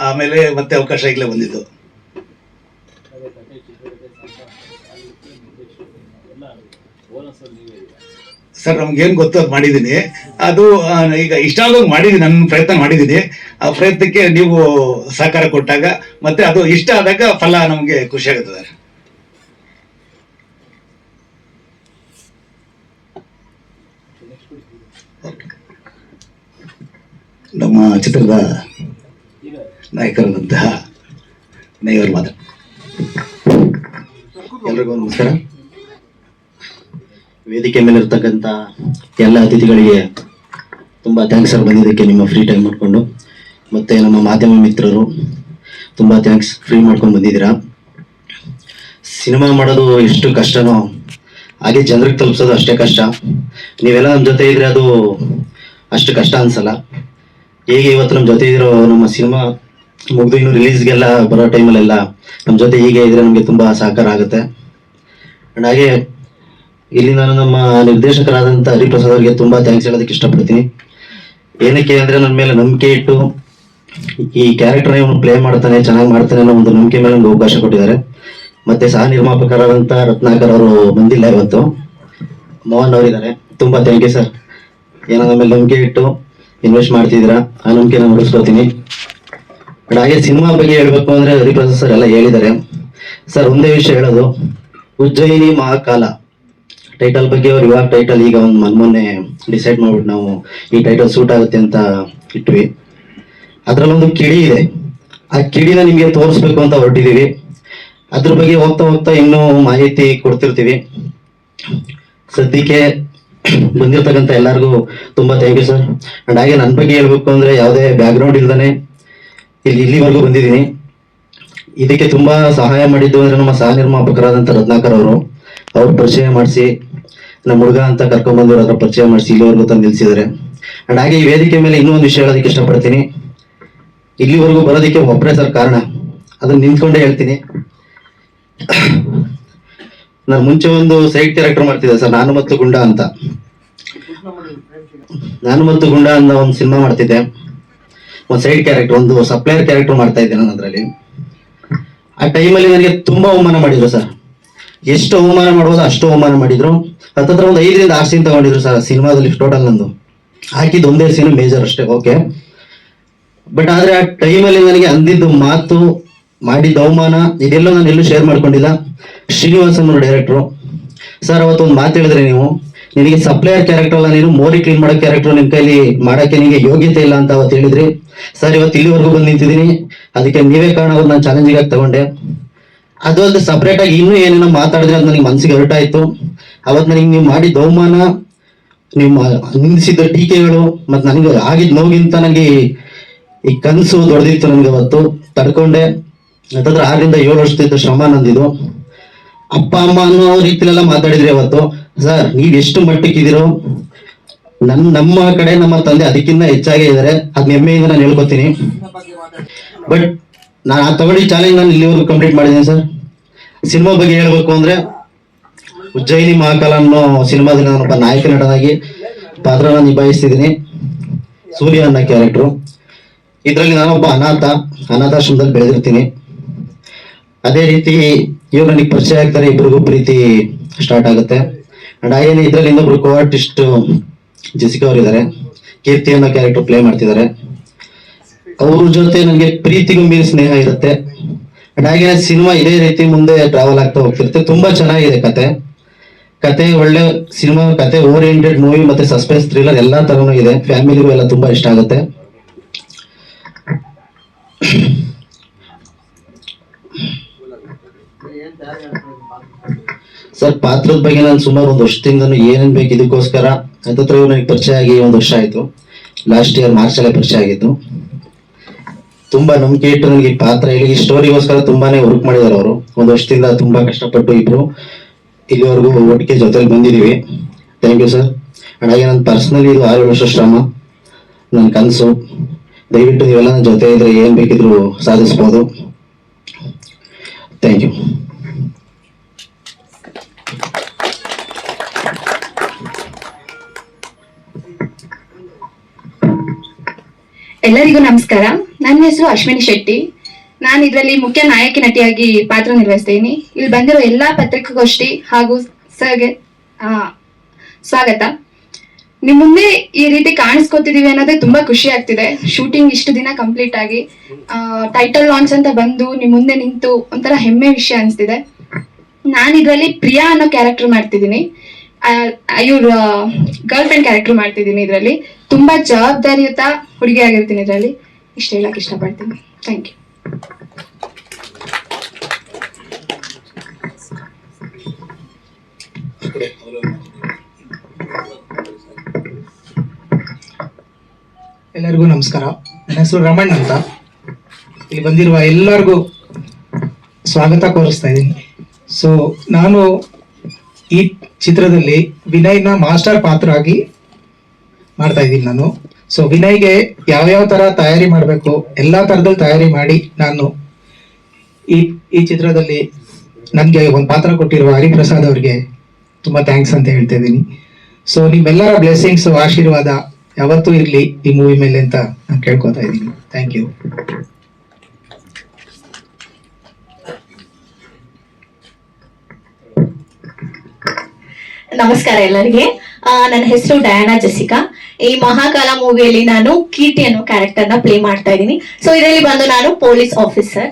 ಆಮೇಲೆ ಮತ್ತೆ ಅವಕಾಶ ಈಗಲೇ ಬಂದಿದ್ದು. ಸರ್, ನಮ್ಗೆ ಏನ್ ಗೊತ್ತು, ಅದು ಮಾಡಿದ್ದೀನಿ ಅದು ಈಗ ಇಷ್ಟ ಆಗೋದು ಮಾಡಿದೀನಿ ನನ್ನ ಪ್ರಯತ್ನ ಮಾಡಿದ್ದೀನಿ ಆ ಪ್ರಯತ್ನಕ್ಕೆ ನೀವು ಸಹಕಾರ ಕೊಟ್ಟಾಗ ಮತ್ತೆ ಅದು ಇಷ್ಟ ಆದಾಗ ಫಲ ನಮಗೆ ಖುಷಿ ಆಗುತ್ತೆ ಸರ್. ನಮ್ಮ ಚಿತ್ರದ ನಾಯಕರಾದಂತಹ ನೈವರ್ ಮಾತ್ರ. ಎಲ್ರಿಗೂ ನಮಸ್ಕಾರ. ವೇದಿಕೆ ಮೇಲೆ ಇರ್ತಕ್ಕಂಥ ಎಲ್ಲ ಅತಿಥಿಗಳಿಗೆ ತುಂಬ ಥ್ಯಾಂಕ್ಸ್ ಸರ್ ಬಂದಿದ್ದಕ್ಕೆ ನಿಮ್ಮ ಫ್ರೀ ಟೈಮ್ ಮಾಡಿಕೊಂಡು, ಮತ್ತು ನಮ್ಮ ಮಾಧ್ಯಮ ಮಿತ್ರರು ತುಂಬ ಥ್ಯಾಂಕ್ಸ್ ಫ್ರೀ ಮಾಡ್ಕೊಂಡು ಬಂದಿದ್ದೀರಾ. ಸಿನಿಮಾ ಮಾಡೋದು ಎಷ್ಟು ಕಷ್ಟನೋ ಹಾಗೆ ಜನರಿಗೆ ತಲುಪಿಸೋದು ಅಷ್ಟೇ ಕಷ್ಟ. ನೀವೆಲ್ಲ ನಮ್ಮ ಜೊತೆ ಇದ್ರೆ ಅದು ಅಷ್ಟು ಕಷ್ಟ ಅನ್ಸಲ್ಲ. ಹೇಗೆ ಇವತ್ತು ನಮ್ಮ ಜೊತೆ ಇರೋ ನಮ್ಮ ಸಿನಿಮಾ ಮುಗಿದು ಇನ್ನು ರಿಲೀಸ್ಗೆಲ್ಲ ಬರೋ ಟೈಮಲ್ಲೆಲ್ಲ ನಮ್ಮ ಜೊತೆ ಹೀಗೆ ಇದ್ರೆ ನಮಗೆ ತುಂಬ ಸಹಕಾರ ಆಗುತ್ತೆ. ಅಂಡ್ ಹಾಗೆ ಇಲ್ಲಿ ನಾನು ನಮ್ಮ ನಿರ್ದೇಶಕರಾದಂಥ ಹರಿಪ್ರಸಾದ್ ಅವರಿಗೆ ತುಂಬಾ ಥ್ಯಾಂಕ್ಸ್ ಹೇಳೋದಕ್ಕೆ ಇಷ್ಟಪಡ್ತೀನಿ. ಏನಕ್ಕೆ ಅಂದ್ರೆ ನನ್ನ ಮೇಲೆ ನಂಬಿಕೆ ಇಟ್ಟು ಈ ಕ್ಯಾರೆಕ್ಟರ್ ಇವನು ಪ್ಲೇ ಮಾಡ್ತಾನೆ, ಚೆನ್ನಾಗಿ ಮಾಡ್ತಾನೆ ಅನ್ನೋ ಒಂದು ನಂಬಿಕೆ ಮೇಲೆ ಒಂದು ಅವಕಾಶ ಕೊಟ್ಟಿದ್ದಾರೆ. ಮತ್ತೆ ಸಹ ನಿರ್ಮಾಪಕರಾದಂತ ರತ್ನಾಕರ್ ಅವರು ಬಂದಿಲ್ಲ ಇವತ್ತು. ಮೋಹನ್ ಅವರಿದ್ದಾರೆ ತುಂಬಾ ಥ್ಯಾಂಕ್ ಯು ಸರ್ ಏನೋ ನಮ್ಮ ಮೇಲೆ ನಂಬಿಕೆ ಇಟ್ಟು ಇನ್ವೆಸ್ಟ್ ಮಾಡ್ತಿದ್ದೀರಾ, ಆ ನಂಬಿಕೆ ನಾನು ಉಳಿಸ್ಕೊತೀನಿ. ಬಟ್ ಹಾಗೆ ಸಿನಿಮಾ ಬಗ್ಗೆ ಹೇಳ್ಬೇಕು ಅಂದ್ರೆ ಹರಿಪ್ರಸಾದ್ ಸರ್ ಎಲ್ಲ ಹೇಳಿದ್ದಾರೆ. ಸರ್ ಒಂದೇ ವಿಷಯ ಹೇಳೋದು. ಉಜ್ಜಯಿನಿ ಮಹಾಕಾಲ. ಟೈಟಲ್ ಬಗ್ಗೆ ಅವ್ರು ಇವಾಗ ಟೈಟಲ್ ಈಗ ಒಂದು ಮೊನ್ನೆ ಡಿಸೈಡ್ ಮಾಡ್ಬಿಟ್ಟು ನಾವು ಈ ಟೈಟಲ್ ಸೂಟ್ ಆಗುತ್ತೆ ಅಂತ ಇಟ್ವಿ. ಅದರಲ್ಲೊಂದು ಕಿಡಿ ಇದೆ. ಆ ಕಿಡಿನ ನಿಮಗೆ ತೋರಿಸ್ಬೇಕು ಅಂತ ಹೊರಟಿದೀವಿ. ಅದ್ರ ಬಗ್ಗೆ ಹೋಗ್ತಾ ಹೋಗ್ತಾ ಇನ್ನೂ ಮಾಹಿತಿ ಕೊಡ್ತಿರ್ತೀವಿ. ಸದ್ಯಕ್ಕೆ ಬಂದಿರ್ತಕ್ಕಂಥ ಎಲ್ಲರಿಗೂ ತುಂಬಾ ಥ್ಯಾಂಕ್ ಯು ಸರ್ ಅಂಡ್ ಹಾಗೆ ನನ್ನ ಬಗ್ಗೆ ಹೇಳ್ಬೇಕು ಅಂದ್ರೆ ಯಾವುದೇ ಬ್ಯಾಕ್ಗ್ರೌಂಡ್ ಇಲ್ದಾನೆ ಇಲ್ಲಿ ಇಲ್ಲಿವರೆಗೂ ಬಂದಿದ್ದೀನಿ. ಇದಕ್ಕೆ ತುಂಬಾ ಸಹಾಯ ಮಾಡಿದ್ದು ಅಂದ್ರೆ ನಮ್ಮ ಸಹ ನಿರ್ಮಾಪಕರಾದಂಥ ರತ್ನಾಕರ್ ಅವರು. ಅವ್ರ ಪರಿಚಯ ಮಾಡಿಸಿ ನಮ್ಮ ಹುಡುಗ ಅಂತ ಕರ್ಕೊಂಡ್ಬಂದು ಅದ್ರ ಪರಿಚಯ ಮಾಡಿಸಿ ಇಲ್ಲಿವರೆಗೂ ತಂದು ನಿಲ್ಸಿದ್ದಾರೆ ಅಂಡ್ ಹಾಗೆ ಈ ವೇದಿಕೆ ಮೇಲೆ ಇನ್ನೂ ಒಂದು ವಿಷಯ ಹೇಳೋದಕ್ಕೆ ಇಷ್ಟಪಡ್ತೀನಿ. ಇಲ್ಲಿವರೆಗೂ ಬರೋದಕ್ಕೆ ಒಬ್ಬರೇ ಸರ್ ಕಾರಣ. ಅದನ್ನ ನಿಂತ್ಕೊಂಡೇ ಹೇಳ್ತೀನಿ. ನಾನು ಮುಂಚೆ ಒಂದು ಸೈಡ್ ಕ್ಯಾರೆಕ್ಟರ್ ಮಾಡ್ತಿದ್ದೆ ಸರ್, ನಾನು ಮತ್ತು ಗುಂಡ ಅಂತ. ನಾನು ಮತ್ತು ಗುಂಡ ಅನ್ನೋ ಒಂದು ಸಿನಿಮಾ ಮಾಡ್ತಿದ್ದೆ. ಒಂದು ಸೈಡ್ ಕ್ಯಾರೆಕ್ಟರ್, ಒಂದು ಸಪ್ಲೈಯರ್ ಕ್ಯಾರೆಕ್ಟರ್ ಮಾಡ್ತಾ ಇದ್ದೆ ನಾನು ಅದರಲ್ಲಿ. ಆ ಟೈಮಲ್ಲಿ ನನಗೆ ತುಂಬಾ ಅವಮಾನ ಮಾಡಿದ್ರು ಸರ್. ಎಷ್ಟು ಅವಮಾನ ಮಾಡ್ಬೋದು ಅಷ್ಟು ಅವಮಾನ ಮಾಡಿದ್ರು. ಹತ್ತತ್ರ ಒಂದು ಐದರಿಂದ ಆರು ಸೀನ್ ತಗೊಂಡಿದ್ರು ಸರ್ ಸಿನಿಮಾದಲ್ಲಿ ಟೋಟಲ್ ನಂದು. ಹಾಕಿದ್ದು ಒಂದೇ ಸೀನು ಮೇಜರ್ ಅಷ್ಟೇ ಓಕೆ ಬಟ್ ಆದ್ರೆ ಆ ಟೈಮಲ್ಲಿ ನನಗೆ ಅಂದಿದ್ದು ಮಾತು ಮಾಡಿದ ಅವಮಾನ, ಇದೆಲ್ಲ ನಾನು ಎಲ್ಲೂ ಶೇರ್ ಮಾಡ್ಕೊಂಡಿಲ್ಲ. ಶ್ರೀನಿವಾಸನ್ ಡೈರೆಕ್ಟ್ರು ಸರ್ ಅವತ್ತು ಒಂದು ಮಾತು ಹೇಳಿದ್ರೆ ನೀವು. ನಿನಗೆ ಸಪ್ಲೈಯರ್ ಕ್ಯಾರೆಕ್ಟರ್ ಅಲ್ಲ, ನೀನು ಮೋರಿ ಕ್ಲೀನ್ ಮಾಡೋ ಕ್ಯಾರೆಕ್ಟರ್ ನಿಮ್ ಕೈಲಿ ಮಾಡಕ್ಕೆ ನಿಮಗೆ ಯೋಗ್ಯತೆ ಇಲ್ಲ ಅಂತ ಅವತ್ತು ಹೇಳಿದ್ರಿ. ಸರ್ ಇವತ್ತು ಇಲ್ಲಿವರೆಗೂ ಬಂದು ನಿಂತಿದ್ದೀನಿ. ಅದಕ್ಕೆ ನೀವೇ ಕಾರಣ ನಾನು ಚಾಲೆಂಜಿಗಾಗಿ ತಗೊಂಡೆ. ಅದು ಅಲ್ಲದೆ ಸಪ್ರೇಟ್ ಆಗಿ ಇನ್ನೂ ಏನೇನೋ ಮಾತಾಡಿದ್ರೆ ಅದು ನನಗೆ ಮನಸ್ಸಿಗೆ ಹೊರಟಾಯ್ತು. ಅವತ್ತು ನನಗೆ ನೀವು ಮಾಡಿದ ಅವಮಾನ ನಿಮ್ಮ ನಿಂದಿಸಿದ ಟೀಕೆಗಳು ಮತ್ತು ನನಗೆ ಆಗಿದ್ದ ನೋವಿಗಿಂತ ನನಗೆ ಈ ಕನಸು ದೊಡ್ಡದಿತ್ತು ನನಗೆ ಅವತ್ತು. ತಡ್ಕೊಂಡೆ. ಯಾಕಂದ್ರೆ ಆರರಿಂದ ಏಳು ವರ್ಷದಿಂದ ಶ್ರಮ ನಂದಿದು. ಅಪ್ಪ ಅಮ್ಮ ಅನ್ನೋ ರೀತಿಲೆಲ್ಲ ಮಾತಾಡಿದ್ರಿ ಅವತ್ತು. ಸರ್ ನೀವು ಎಷ್ಟು ಮಟ್ಟಕ್ಕಿದ್ದೀರೋ ನನ್ನ ನಮ್ಮ ಕಡೆ ನಮ್ಮ ತಂದೆ ಅದಕ್ಕಿಂತ ಹೆಚ್ಚಾಗೇ ಇದ್ದಾರೆ. ಅದ್ ಹೆಮ್ಮೆಯಿಂದ ನಾನು ಹೇಳ್ಕೊತೀನಿ. ಬಟ್ ನಾನು ತಗೊಂಡಿ ಚಾಲೆಂಜ್ ನಾನು ಇಲ್ಲಿವರೆಗೂ ಕಂಪ್ಲೀಟ್ ಮಾಡಿದ್ದೀನಿ ಸರ್ ಸಿನಿಮಾ ಬಗ್ಗೆ ಹೇಳ್ಬೇಕು ಅಂದ್ರೆ, ಉಜ್ಜಯಿನಿ ಮಹಾಕಾಲ ಅನ್ನೋ ಸಿನಿಮಾದಲ್ಲಿ ನಾನೊಬ್ಬ ನಾಯಕ ನಟನಾಗಿ ಪಾತ್ರನ ನಿಭಾಯಿಸ್ತಿದ್ದೀನಿ. ಸೂರ್ಯ ಅನ್ನೋ ಕ್ಯಾರೆಕ್ಟ್ರು ಇದರಲ್ಲಿ ನಾನೊಬ್ಬ ಅನಾಥ, ಅನಾಥಾಶ್ರಮದಲ್ಲಿ ಬೆಳೆದಿರ್ತೀನಿ. ಅದೇ ರೀತಿ ಇವ್ರು ನನಗೆ ಪರಿಚಯ ಆಗ್ತಾರೆ ಇಬ್ಬರಿಗೂ ಪ್ರೀತಿ ಸ್ಟಾರ್ಟ್ ಆಗುತ್ತೆ. ಅಂಡ್ ಹಾಗೇನೆ ಇದರಲ್ಲಿ ಇನ್ನೊಬ್ರು ಕೋ ಆರ್ಟಿಸ್ಟ್ ಜೆಸಿಕಾ ಅವರಿದ್ದಾರೆ. ಕೀರ್ತಿ ಅನ್ನೋ ಕ್ಯಾರೆಕ್ಟರ್ ಪ್ಲೇ ಮಾಡ್ತಿದ್ದಾರೆ. ಅವ್ರ ಜೊತೆ ನನಗೆ ಪ್ರೀತಿಗೂ ಮೀರಿ ಸ್ನೇಹ ಇರುತ್ತೆ. ಅಂಡ್ ಹಾಗೆ ಸಿನಿಮಾ ಇದೇ ರೀತಿ ಮುಂದೆ ಟ್ರಾವೆಲ್ ಆಗ್ತಾ ಹೋಗ್ತಿರುತ್ತೆ. ತುಂಬಾ ಚೆನ್ನಾಗಿದೆ ಕತೆ. ಕತೆ ಒಳ್ಳೆ ಸಿನಿಮಾ ಕತೆ ಓರಿಯೆಂಟೆಡ್ ಮೂವಿ ಮತ್ತೆ ಸಸ್ಪೆನ್ಸ್ ಥ್ರಿಲ್ಲರ್ ಎಲ್ಲಾ ತರನು ಇದೆ. ಫ್ಯಾಮಿಲಿಗೂ ಎಲ್ಲ ತುಂಬಾ ಇಷ್ಟ ಆಗುತ್ತೆ. ಸರ್, ಪಾತ್ರದ ಬಗ್ಗೆ ನಾನು ಸುಮಾರು ಒಂದು ವರ್ಷದಿಂದನು ಏನೇನ್ ಬೇಕು ಇದಕ್ಕೋಸ್ಕರ ನನಗೆ ಪರಿಚಯ ಆಗಿ ಒಂದು ವರ್ಷ ಆಯ್ತು. ಲಾಸ್ಟ್ ಇಯರ್ ಮಾರ್ಚ್ ಅಲ್ಲೇ ಪರಿಚಯ ಆಗಿದ್ದು. ತುಂಬಾ ನಂಬಿಕೆ ಇಟ್ಟು ನನಗೆ ಪಾತ್ರ. ಹೇಳಿ ಈ ಸ್ಟೋರಿಗೋಸ್ಕರ ತುಂಬಾನೇ ವರ್ಕ್ ಮಾಡಿದಾರೆ ಅವರು. ಒಂದು ವರ್ಷದಿಂದ ತುಂಬಾ ಕಷ್ಟಪಟ್ಟು ಇಬ್ರು ಇಲ್ಲಿವರೆಗೂ ಒಟ್ಟಿಗೆ ಜೊತೆಲಿ ಬಂದಿದೀವಿ ಥ್ಯಾಂಕ್ ಯು ಸರ್ ಹಾಗೆ ನನ್ನ ಪರ್ಸನಲಿ ಇದು ಆರು ವರ್ಷ ಶ್ರಮ. ನನ್ನ ಕನಸು. ದಯವಿಟ್ಟು ನೀವೆಲ್ಲ ನನ್ನ ಜೊತೆ ಇದ್ರೆ ಏನ್ ಬೇಕಿದ್ರು ಸಾಧಿಸ್ಬೋದು. ಥ್ಯಾಂಕ್ ಯು ಎಲ್ಲರಿಗೂ ನಮಸ್ಕಾರ. ನನ್ನ ಹೆಸರು ಅಶ್ವಿನಿ ಶೆಟ್ಟಿ. ನಾನು ಇದರಲ್ಲಿ ಮುಖ್ಯ ನಾಯಕಿ ನಟಿಯಾಗಿ ಪಾತ್ರ ನಿರ್ವಹಿಸ್ತೀನಿ. ಇಲ್ಲಿ ಬಂದಿರೋ ಎಲ್ಲಾ ಪತ್ರಿಕಾಗೋಷ್ಠಿ ಹಾಗೂ ಸರ್ಗೆ ಸ್ವಾಗತ. ನಿಮ್ ಮುಂದೆ ಈ ರೀತಿ ಕಾಣಿಸ್ಕೊತಿದೀವಿ ಅನ್ನೋದೇ ತುಂಬಾ ಖುಷಿ ಆಗ್ತಿದೆ. ಶೂಟಿಂಗ್ ಇಷ್ಟು ದಿನ ಕಂಪ್ಲೀಟ್ ಆಗಿ ಟೈಟಲ್ ಲಾಂಚ್ ಅಂತ ಬಂದು ನಿಮ್ ಮುಂದೆ ನಿಂತು ಒಂಥರ ಹೆಮ್ಮೆ ವಿಷಯ ಅನ್ಸ್ತಿದೆ. ನಾನು ಇದರಲ್ಲಿ ಪ್ರಿಯಾ ಅನ್ನೋ ಕ್ಯಾರೆಕ್ಟರ್ ಮಾಡ್ತಿದ್ದೀನಿ. ಇವ್ರ ಗರ್ಲ್ ಫ್ರೆಂಡ್ ಕ್ಯಾರೆಕ್ಟರ್ ಮಾಡ್ತಿದ್ದೀನಿ ಇದರಲ್ಲಿ. ತುಂಬಾ ಜವಾಬ್ದಾರಿಯುತ ಹುಡುಗಿ ಆಗಿರ್ತೀನಿ ಇದರಲ್ಲಿ. ಇಷ್ಟ ಹೇಳಕ್ ಇಷ್ಟಪಡ್ತೀನಿ ಥ್ಯಾಂಕ್ ಯು ಎಲ್ಲರಿಗೂ ನಮಸ್ಕಾರ. ನನ್ನ ಹೆಸರು ರಮಣ್ ಅಂತ. ಇಲ್ಲಿ ಬಂದಿರುವ ಎಲ್ಲರಿಗೂ ಸ್ವಾಗತ ಕೋರಿಸ್ತಾ ಇದ್ದೀನಿ. ಸೊ ನಾನು ಈ ಚಿತ್ರದಲ್ಲಿ ವಿನಯ್ನ ಮಾಸ್ಟರ್ ಪಾತ್ರ ಆಗಿ ಮಾಡ್ತಾ ಇದ್ದೀನಿ ನಾನು. ಸೊ ವಿನಯ್ಗೆ ಯಾವ್ಯಾವ ತರ ತಯಾರಿ ಮಾಡಬೇಕು, ಎಲ್ಲಾ ತರದಲ್ಲಿ ತಯಾರಿ ಮಾಡಿ ನಾನು ಈ ಈ ಚಿತ್ರದಲ್ಲಿ ನನಗೆ ಒಂದು ಪಾತ್ರ ಕೊಟ್ಟಿರುವ ಹರಿಪ್ರಸಾದ್ ಅವರಿಗೆ ತುಂಬಾ ಥ್ಯಾಂಕ್ಸ್ ಅಂತ ಹೇಳ್ತಾ ಇದ್ದೀನಿ. ಸೊ ನಿಮ್ಮೆಲ್ಲರ ಬ್ಲೆಸ್ಸಿಂಗ್ಸ್ ಆಶೀರ್ವಾದ ಯಾವತ್ತೂ ಇರಲಿ ಈ ಮೂವಿ ಮೇಲೆ ಅಂತ ನಾನು ಕೇಳ್ಕೊತಾ ಇದ್ದೀನಿ. ಥ್ಯಾಂಕ್ ಯು ನಮಸ್ಕಾರ ಎಲ್ಲರಿಗೆ. ನನ್ನ ಹೆಸರು ಡಯಾನಾ ಜಸಿಕಾ ಈ ಮಹಾಕಾಲ ಮೂವಿಯಲ್ಲಿ ನಾನು ಕೀರ್ತಿ ಅನ್ನೋ ಕ್ಯಾರೆಕ್ಟರ್ನ ಪ್ಲೇ ಮಾಡ್ತಾ ಇದ್ದೀನಿ. ಸೊ ಇದರಲ್ಲಿ ಬಂದು ನಾನು ಪೊಲೀಸ್ ಆಫೀಸರ್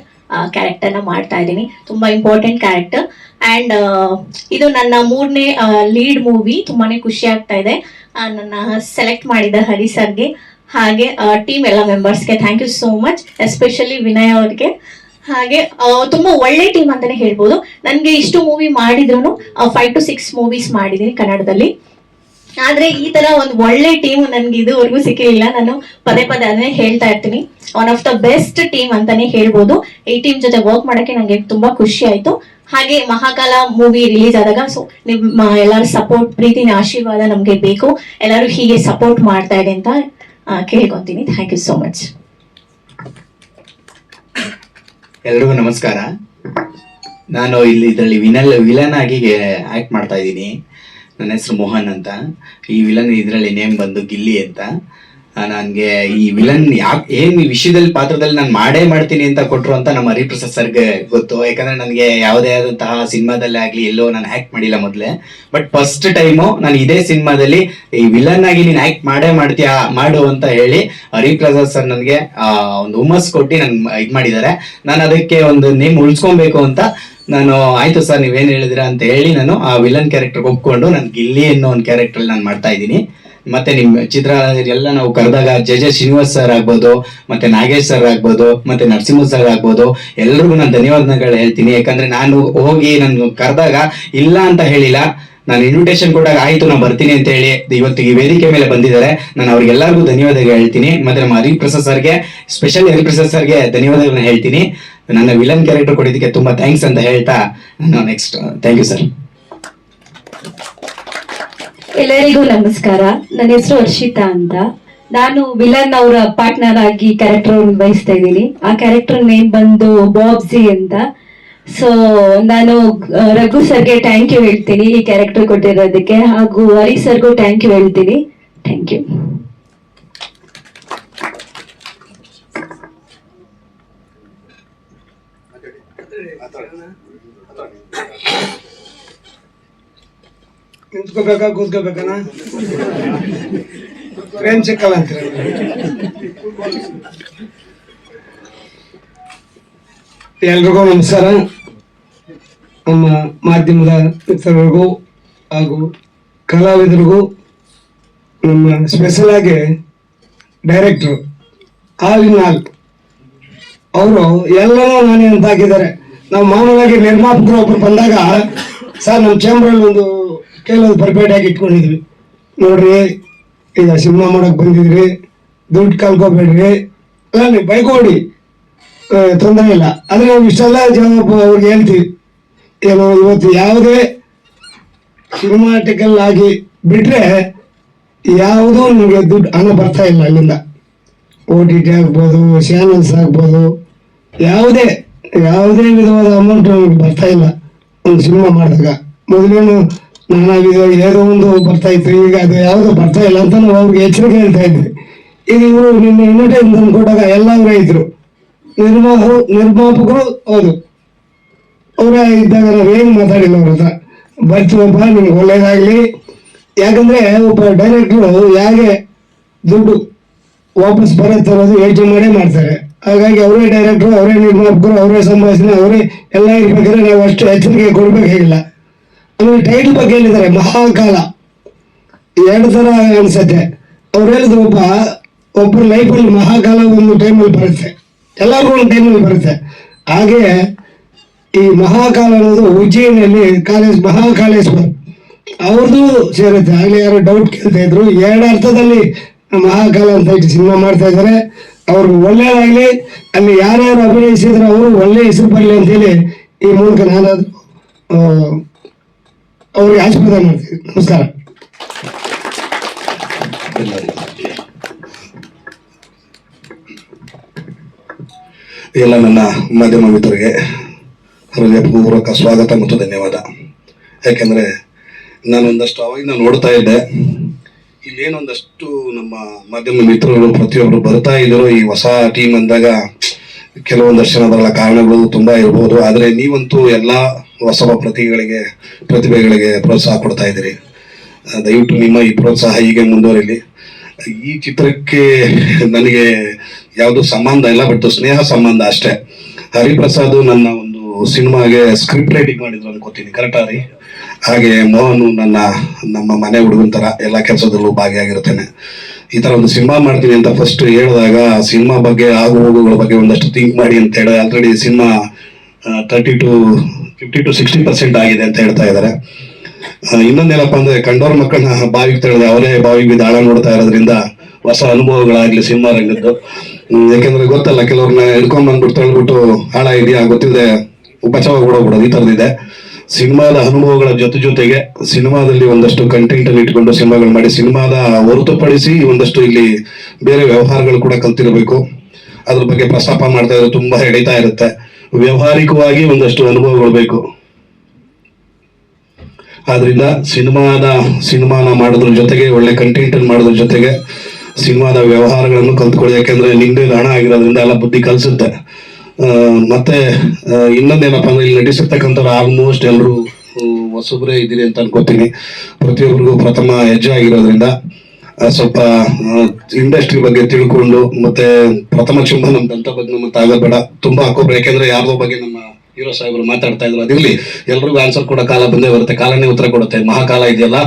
ಕ್ಯಾರೆಕ್ಟರ್ನ ಮಾಡ್ತಾ ಇದ್ದೀನಿ. ತುಂಬಾ ಇಂಪಾರ್ಟೆಂಟ್ ಕ್ಯಾರೆಕ್ಟರ್ ಅಂಡ್ ಇದು ನನ್ನ ಮೂರನೇ ಲೀಡ್ ಮೂವಿ ತುಂಬಾನೇ ಖುಷಿ ಆಗ್ತಾ ಇದೆ. ನನ್ನ ಸೆಲೆಕ್ಟ್ ಮಾಡಿದ ಹರಿ ಸರ್ಗೆ ಹಾಗೆ ಟೀಮ್ ಎಲ್ಲ ಮೆಂಬರ್ಸ್ಗೆ thank you so much especially Vinay ಅವ್ರಿಗೆ. ಹಾಗೆ ತುಂಬಾ ಒಳ್ಳೆ ಟೀಮ್ ಅಂತಾನೆ ಹೇಳ್ಬೋದು. ನನ್ಗೆ ಇಷ್ಟು ಮೂವಿ ಮಾಡಿದ್ರು ಫೈವ್ ಟು ಸಿಕ್ಸ್ ಮೂವೀಸ್ ಮಾಡಿದೀನಿ ಕನ್ನಡದಲ್ಲಿ. ಆದ್ರೆ ಈ ತರ ಒಂದು ಒಳ್ಳೆ ಟೀಮ್ ನನ್ಗೆ ಇದುವರೆಗೂ ಸಿಕ್ಕಿಲ್ಲ ನಾನು ಪದೇ ಪದೇ ಅದನ್ನೇ ಹೇಳ್ತಾ ಇರ್ತೀನಿ. One of the best team ಅಂತಾನೆ ಹೇಳ್ಬೋದು. ಈ ಟೀಮ್ ಜೊತೆ ವರ್ಕ್ ಮಾಡಕ್ಕೆ ನಂಗೆ ತುಂಬಾ ಖುಷಿ ಆಯ್ತು. ಹಾಗೆ ಮಹಾಕಾಲ ಮೂವಿ ರಿಲೀಸ್ ಆದಾಗ ಸೊ ನಿಮ್ಮ ಎಲ್ಲರ ಸಪೋರ್ಟ್ ಪ್ರೀತಿನ ಆಶೀರ್ವಾದ ನಮ್ಗೆ ಬೇಕು. ಎಲ್ಲರೂ ಹೀಗೆ ಸಪೋರ್ಟ್ ಮಾಡ್ತಾ ಇದೆ ಅಂತ ಕೇಳ್ಕೊತೀನಿ. ಥ್ಯಾಂಕ್ ಯು ಸೋ ಮಚ್ ಎಲ್ರಿಗೂ ನಮಸ್ಕಾರ. ನಾನು ಇಲ್ಲಿ ಇದರಲ್ಲಿ ವಿನಲ್, ವಿಲನ್ ಆಗಿ ಆಕ್ಟ್ ಮಾಡ್ತಾ ಇದ್ದೀನಿ. ನನ್ನ ಹೆಸರು ಮೋಹನ್ ಅಂತ. ಈ ವಿಲನ್ ಇದರಲ್ಲಿ ನೇಮ್ ಬಂದು ಗಿಲ್ಲಿ ಅಂತ. ನನಗೆ ಈ ವಿಲನ್ ಯಾಕೆ, ಏನ್ ಈ ವಿಷಯದಲ್ಲಿ ಪಾತ್ರದಲ್ಲಿ ನಾನು ಮಾಡೇ ಮಾಡ್ತೀನಿ ಅಂತ ಕೊಟ್ರು ಅಂತ ನಮ್ಮ ಹರಿಪ್ರಸಾದ್ ಸರ್ಗೆ ಗೊತ್ತು. ಯಾಕಂದ್ರೆ ನನಗೆ ಯಾವುದೇ ಆದಂತಹ ಸಿನಿಮಾದಲ್ಲಿ ಆಗ್ಲಿ, ಎಲ್ಲೋ ನಾನು ಆಕ್ಟ್ ಮಾಡಿಲ್ಲ ಮೊದಲೇ. ಬಟ್ ಫಸ್ಟ್ ಟೈಮು ನಾನು ಇದೇ ಸಿನಿಮಾದಲ್ಲಿ ಈ ವಿಲನ್ ಆಗಿ ನೀನು ಆಕ್ಟ್ ಮಾಡೇ ಮಾಡ್ತೀಯಾ, ಮಾಡು ಅಂತ ಹೇಳಿ ಹರಿಪ್ರಸಾದ್ ಸರ್ ನನಗೆ ಒಂದು ಹುಮ್ಮಸ್ ಕೊಟ್ಟು ನನ್ ಇದು ಮಾಡಿದ್ದಾರೆ. ನಾನು ಅದಕ್ಕೆ ಒಂದು ನೇಮ್ ಉಳಿಸ್ಕೊಬೇಕು ಅಂತ ನಾನು, ಆಯ್ತು ಸರ್, ನೀವೇನ್ ಹೇಳಿದಿರಾ? ಅಂತ ಹೇಳಿ ನಾನು ಆ ವಿಲನ್ ಕ್ಯಾರೆಕ್ಟರ್ ಒಪ್ಕೊಂಡು ನಾನು ಗಿಲ್ಲಿ ಅನ್ನೋ ಒಂದು ಕ್ಯಾರೆಕ್ಟರ್ ನಾನು ಮಾಡ್ತಾ ಇದ್ದೀನಿ. ಮತ್ತೆ ನಿಮ್ ಚಿತ್ರ ಎಲ್ಲ ನಾವು ಕರೆದಾಗ ಜೆ ಜೆ ಶ್ರೀನಿವಾಸ್ ಸರ್ ಆಗ್ಬೋದು, ಮತ್ತೆ ನಾಗೇಶ್ ಸರ್ ಆಗ್ಬೋದು, ಮತ್ತೆ ನರಸಿಂಹ ಸರ್ ಆಗ್ಬೋದು. ಎಲ್ರಿಗೂ ನಾನು ಧನ್ಯವಾದಗಳು ಹೇಳ್ತೀನಿ. ಯಾಕಂದ್ರೆ ನಾನು ಹೋಗಿ ನಾನು ಕರೆದಾಗ ಇಲ್ಲ ಅಂತ ಹೇಳಿಲ್ಲ. ನಾನು ಇನ್ವಿಟೇಷನ್ ಕೊಟ್ಟಾಗ ಆಯ್ತು, ನಾನು ಬರ್ತೀನಿ ಅಂತ ಹೇಳಿ ಇವತ್ತು ಈ ವೇದಿಕೆ ಮೇಲೆ ಬಂದಿದ್ದಾರೆ. ನಾನು ಅವ್ರಿಗೆಲ್ಲರಿಗೂ ಧನ್ಯವಾದಗಳು ಹೇಳ್ತೀನಿ. ಮತ್ತೆ ನಮ್ಮ ಹರಿಪ್ರಸಾದ್ ಸರ್ಗೆ ಸ್ಪೆಷಲಿ ಹರಿಪ್ರಸಾದ್ ಸರ್ಗೆ ಧನ್ಯವಾದಗಳನ್ನ ಹೇಳ್ತೀನಿ. ನನ್ನ ವಿಲನ್ ಕ್ಯಾರೆಕ್ಟರ್ ಕೊಟ್ಟಿದ್ದಕ್ಕೆ ತುಂಬಾ ಥ್ಯಾಂಕ್ಸ್ ಅಂತ ಹೇಳ್ತಾ ನಾನು ನೆಕ್ಸ್ಟ್ ಥ್ಯಾಂಕ್ ಯು ಸರ್ ಎಲ್ಲರಿಗೂ ನಮಸ್ಕಾರ. ನನ್ನ ಹೆಸರು ಹರ್ಷಿತಾ ಅಂತ. ನಾನು ವಿಲನ್ ಅವರ ಪಾರ್ಟ್ನರ್ ಆಗಿ ಕ್ಯಾರೆಕ್ಟರ್ ವಹಿಸ್ತಾ ಇದ್ದೀನಿ. ಆ ಕ್ಯಾರೆಕ್ಟರ್ ನೇಮ್ ಬಂದು ಬಾಬ್ಸಿ ಅಂತ. ಸೊ ನಾನು ರಘು ಸರ್ಗೆ ಥ್ಯಾಂಕ್ ಯು ಹೇಳ್ತೀನಿ ಈ ಕ್ಯಾರೆಕ್ಟರ್ ಕೊಟ್ಟಿರೋದಕ್ಕೆ. ಹಾಗೂ ಹರಿ ಸರ್ಗೂ ಥ್ಯಾಂಕ್ ಯು ಹೇಳ್ತೀನಿ. ಥ್ಯಾಂಕ್ ಯು ನಿಂತ್ಕೋಬೇಕಾ ಕೂತ್ಕೋಬೇಕಾನ? ಟ್ರೈನ್ ಸಿಕ್ಕಲ್ಲ ಅಂತ ಎಲ್ರಿಗೂ ನಮಸ್ಕಾರ. ನಮ್ಮ ಮಾಧ್ಯಮದ ಮಿತ್ರರಿಗೂ ಹಾಗೂ ಕಲಾವಿದರಿಗೂ ನಮ್ಮ ಸ್ಪೆಷಲ್ ಆಗಿ ಡೈರೆಕ್ಟ್ರು ಆಲ್ ಇನ್ ಆಲ್ ಅವರು ಎಲ್ಲನೂ ನಾನೇ ಅಂತ ಹಾಕಿದ್ದಾರೆ ನಾವು ಮಾಮೂಲಾಗಿ ನಿರ್ಮಾಪಕರು ಒಬ್ರು ಬಂದಾಗ, ಸರ್, ನಮ್ಮ ಚೇಂಬ್ರಲ್ಲಿ ಒಂದು ಕೆಲವು ಪರ್ಫೆಕ್ಟ್ ಆಗಿ ಇಟ್ಕೊಂಡಿದ್ವಿ. ನೋಡ್ರಿ, ಈಗ ಸಿನಿಮಾ ಮಾಡೋಕೆ ಬಂದಿದ್ರಿ, ದುಡ್ಡು ಕಲ್ಕೋಬೇಡ್ರಿ ಅಲ್ಲ, ನೀವು ಬೈಕೋಡಿ. ತೊಂದರೆ ಇಲ್ಲ. ಆದರೆ ನಾವು ಇಷ್ಟೆಲ್ಲ ಜವಾಬ್ ಅವ್ರಿಗೆ ಹೇಳ್ತೀವಿ. ಏನೋ ಇವತ್ತು ಯಾವುದೇ ಸಿನಿಮಾಟಿಕಲ್ ಆಗಿ ಬಿಟ್ಟರೆ ಯಾವುದೂ ನಿಮಗೆ ದುಡ್ಡು ಹಣ ಬರ್ತಾ ಇಲ್ಲ ಅಲ್ಲಿಂದ. ಓ ಟಿ ಟಿ ಆಗ್ಬೋದು ಚಾನಲ್ಸ್ ಆಗ್ಬೋದು, ಯಾವುದೇ ಯಾವುದೇ ವಿಧವಾದ ಅಮೌಂಟ್ ನಮಗೆ ಬರ್ತಾ ಇಲ್ಲ ಒಂದು ಸಿನಿಮಾ ಮಾಡಿದಾಗ. ಮೊದಲೇನು ನಾನಾಗಿದ್ದು ಏನೋ ಒಂದು ಬರ್ತಾ ಇತ್ತು. ಈಗ ಅದು ಯಾವುದು ಬರ್ತಾ ಇಲ್ಲ ಅಂತ ಅವ್ರಿಗೆ ಎಚ್ಚರಿಕೆ ಹೇಳ್ತಾ ಇದ್ವಿ ಈಗ ಇವರು ನಿನ್ನೆ ತಂದು ಕೊಟ್ಟಾಗ ಎಲ್ಲ ಇದ್ರು. ನಿರ್ಮಾಪಕರು ನಿರ್ಮಾಪಕರು ಹೌದು. ಅವರೇ ಇದ್ದಾಗ ನಾವು ಏನು ಮಾತಾಡಿಲ್ಲ ಅವ್ರ ಹತ್ರ. ಬರ್ತೀವಪ್ಪ ನಿಮ್ಗೆ ಒಳ್ಳೇದಾಗಲಿ. ಯಾಕಂದ್ರೆ ಒಬ್ಬ ಡೈರೆಕ್ಟ್ರು ಹೇಗೆ ದುಡ್ಡು ವಾಪಸ್ ಬರುತ್ತೆ ಅನ್ನೋದು ಯೋಚನೆ ಮಾಡೇ ಮಾಡ್ತಾರೆ. ಹಾಗಾಗಿ ಅವರೇ ಡೈರೆಕ್ಟ್ರು ಅವರೇ ನಿರ್ಮಾಪಕರು, ಅವರೇ ಸಂಭಾಷಣೆ, ಅವರೇ ಎಲ್ಲ ಇರ್ಬೇಕಾದ್ರೆ ನಾವು ಅಷ್ಟು ಎಚ್ಚರಿಕೆ ಕೊಡ್ಬೇಕಾಗಿಲ್ಲ ಆಮೇಲೆ ಟೈಟಲ್ ಬಗ್ಗೆ ಹೇಳಿದ್ದಾರೆ, ಮಹಾಕಾಲ. ಎರಡು ಥರ ಅನ್ಸತ್ತೆ. ಅವ್ರು ಹೇಳಿದ್ರು ಒಬ್ಬ ಒಬ್ಬರ ಲೈಫಲ್ಲಿ ಮಹಾಕಾಲ ಒಂದು ಟೈಮಲ್ಲಿ ಬರುತ್ತೆ. ಎಲ್ಲರಿಗೂ ಒಂದು ಟೈಮಲ್ಲಿ ಬರುತ್ತೆ. ಹಾಗೆ ಈ ಮಹಾಕಾಲ ಅನ್ನೋದು ಉಜ್ಜಯಿನಲ್ಲಿ ಕಾಲೇಜ್ ಮಹಾಕಾಲೇಶ್ವರ ಅವ್ರದ್ದು ಸೇರುತ್ತೆ. ಆಗಲೇ ಯಾರೋ ಡೌಟ್ ಕೇಳ್ತಾ ಇದ್ರು. ಎರಡು ಅರ್ಥದಲ್ಲಿ ಮಹಾಕಾಲ ಅಂತ ಹೇಳಿ ಸಿನಿಮಾ ಮಾಡ್ತಾ ಇದ್ದಾರೆ. ಅವ್ರು ಒಳ್ಳೇದಾಗ್ಲಿ ಅಲ್ಲಿ ಯಾರ್ಯಾರು ಅಭಿನಯಿಸಿದ್ರು ಅವರು ಒಳ್ಳೆ ಹೆಸರು ಬರಲಿ ಅಂತೇಳಿ ಈ ಮೂಲಕ ನಾನಾದ್ರು ಅವ್ರಿಗೆ ಆಶೀರ್ವಾದ ಮಾಡ್ತೀವಿ ನಮಸ್ಕಾರ. ಎಲ್ಲ ನನ್ನ ಮಾಧ್ಯಮ ಮಿತ್ರರಿಗೆ ಹೃದಯಪೂರ್ವಕ ಸ್ವಾಗತ ಮತ್ತು ಧನ್ಯವಾದ. ಯಾಕೆಂದರೆ ನಾನು ಒಂದಷ್ಟು ನಾನು ನೋಡ್ತಾ ಇದ್ದೆ. ಇಲ್ಲೇನೊಂದಷ್ಟು ನಮ್ಮ ಮಾಧ್ಯಮ ಮಿತ್ರರು ಪ್ರತಿಯೊಬ್ಬರು ಬರ್ತಾ ಇದ್ರು. ಈ ಹೊಸ ಟೀಮ್ ಅಂದಾಗ ಕೆಲವೊಂದಷ್ಟು ಬರಲ್ಲ ಕಾರಣಗಳು ತುಂಬಾ ಇರ್ಬೋದು. ಆದರೆ ನೀವಂತೂ ಎಲ್ಲಾ ಹೊಸ ಪ್ರತಿಗಳಿಗೆ ಪ್ರತಿಭೆಗಳಿಗೆ ಪ್ರೋತ್ಸಾಹ ಕೊಡ್ತಾ ಇದ್ದೀರಿ. ದಯವಿಟ್ಟು ನಿಮ್ಮ ಈ ಪ್ರೋತ್ಸಾಹ ಹೀಗೆ ಮುಂದುವರಿಲಿ. ಈ ಚಿತ್ರಕ್ಕೆ ನನಗೆ ಯಾವುದು ಸಂಬಂಧ ಇಲ್ಲ ಬಟ್ ಸ್ನೇಹ ಸಂಬಂಧ ಅಷ್ಟೇ. ಹರಿಪ್ರಸಾದ್ ನನ್ನ ಒಂದು ಸಿನಿಮಾಗೆ ಸ್ಕ್ರಿಪ್ಟ್ ರೈಟಿಂಗ್ ಮಾಡಿದ್ರು ಅನ್ಕೋತೀನಿ ಕರೆಕ್ಟಾ ರೀ? ಹಾಗೆ ಮೋಹನ್ ನನ್ನ, ನಮ್ಮ ಮನೆ ಹುಡುಗನ ತರ ಎಲ್ಲ ಕೆಲಸದಲ್ಲೂ ಭಾಗಿಯಾಗಿರ್ತೇನೆ ಈ ತರ ಒಂದು ಸಿನಿಮಾ ಮಾಡ್ತೀನಿ ಅಂತ ಫಸ್ಟ್ ಹೇಳಿದಾಗ ಸಿನಿಮಾ ಬಗ್ಗೆ ಆಗು ಹೋಗುಗಳ ಬಗ್ಗೆ ಒಂದಷ್ಟು ಥಿಂಕ್ ಮಾಡಿ ಅಂತ ಹೇಳಿ already cinema thirty to fifty to sixty percent ಆಗಿದೆ ಅಂತ ಹೇಳ್ತಾ ಇದ್ದಾರೆ. ಇನ್ನೊಂದೇನಪ್ಪ ಅಂದ್ರೆ ಕಂಡೋರ್ ಮಕ್ಕಳನ್ನ ಬಾವಿಗೆ ತೆರಳಿದೆ ಅವರೇ ಬಾವಿಗೆ ಆಳ ನೋಡ್ತಾ ಇರೋದ್ರಿಂದ ಹೊಸ ಅನುಭವಗಳಾಗ್ಲಿ ಸಿನಿಮಾ ರಂಗದ್ದು. ಯಾಕೆಂದ್ರೆ ಗೊತ್ತಲ್ಲ, ಕೆಲವ್ರನ್ನ ಹಿಡ್ಕೊಂಡ್ ಬಂದ್ಬಿಟ್ಟು ತಳ್ಬಿಟ್ಟು ಹಾಳ ಇದೆಯಾ ಗೊತ್ತಿದೆ ಉಪಚಾರ ಬಿಡೋಗ್ಬಿಡೋದು ಈ ತರದಿದೆ ಸಿನಿಮಾದ ಅನುಭವಗಳ ಜೊತೆ ಜೊತೆಗೆ ಸಿನಿಮಾದಲ್ಲಿ ಒಂದಷ್ಟು ಕಂಟೆಂಟ್ ಅನ್ನು ಇಟ್ಕೊಂಡು ಸಿನಿಮಾಗಳು ಮಾಡಿ ಸಿನಿಮಾದ ಹೊರತುಪಡಿಸಿ ಒಂದಷ್ಟು ಇಲ್ಲಿ ಬೇರೆ ವ್ಯವಹಾರಗಳು ಕೂಡ ಕಲ್ತಿರಬೇಕು. ಅದ್ರ ಬಗ್ಗೆ ಪ್ರಸ್ತಾಪ ಮಾಡ್ತಾ ಇದ್ರೆ ತುಂಬಾ ಹೆಡಿತಾ ಇರುತ್ತೆ. ವ್ಯವಹಾರಿಕವಾಗಿ ಒಂದಷ್ಟು ಅನುಭವಗಳು ಬೇಕು. ಆದ್ರಿಂದ ಸಿನಿಮಾದ, ಸಿನಿಮಾನ ಮಾಡೋದ್ರ ಜೊತೆಗೆ, ಒಳ್ಳೆ ಕಂಟೆಂಟ್ ಮಾಡೋದ್ರ ಜೊತೆಗೆ ಸಿನಿಮಾದ ವ್ಯವಹಾರಗಳನ್ನು ಕಲ್ತ್ಕೊಳ್ಳಿ. ಯಾಕೆಂದ್ರೆ ನಿಮ್ದೇ ಹಣ ಆಗಿರೋದ್ರಿಂದ ಎಲ್ಲ ಬುದ್ಧಿ ಕಲಿಸುತ್ತೆ. ಮತ್ತೆ ಇನ್ನೊಂದೇನಪ್ಪ ಅಂದ್ರೆ ಇಲ್ಲಿ ನಟಿಸಿರ್ತಕ್ಕಂಥವ್ರು ಆಲ್ಮೋಸ್ಟ್ ಎಲ್ಲರೂ ಹೊಸಬ್ರೇ ಇದ್ದೀರಿ ಅಂತ ಅನ್ಕೋತೀನಿ. ಪ್ರತಿಯೊಬ್ಬರಿಗೂ ಪ್ರಥಮ ಹೆಜ್ಜೆ ಆಗಿರೋದ್ರಿಂದ ಸ್ವಲ್ಪ ಇಂಡಸ್ಟ್ರಿ ಬಗ್ಗೆ ತಿಳ್ಕೊಂಡು, ಮತ್ತೆ ಪ್ರಥಮ ಕ್ಷುಂಭ ನಮ್ಮ ದಂತ ಬಗ್ಗೆ ನಮ್ಮ ತಾಗಬೇಡ ತುಂಬಾ ಹಾಕೋಬ್ರು ಯಾಕೆಂದ್ರೆ ಯಾರ್ದೋ ಬಗ್ಗೆ ನಮ್ಮ ಹೀರೋ ಸಾಹೇಬರು ಮಾತಾಡ್ತಾ ಇದ್ರು. ಅದಿರ್ಲಿ, ಎಲ್ರಿಗೂ ಆನ್ಸರ್ ಕೊಡೋ ಕಾಲ ಬಂದೇ ಬರುತ್ತೆ. ಕಾಲನೇ ಉತ್ತರ ಕೊಡುತ್ತೆ. ಮಹಾಕಾಲ ಇದೆಯಲ್ಲ,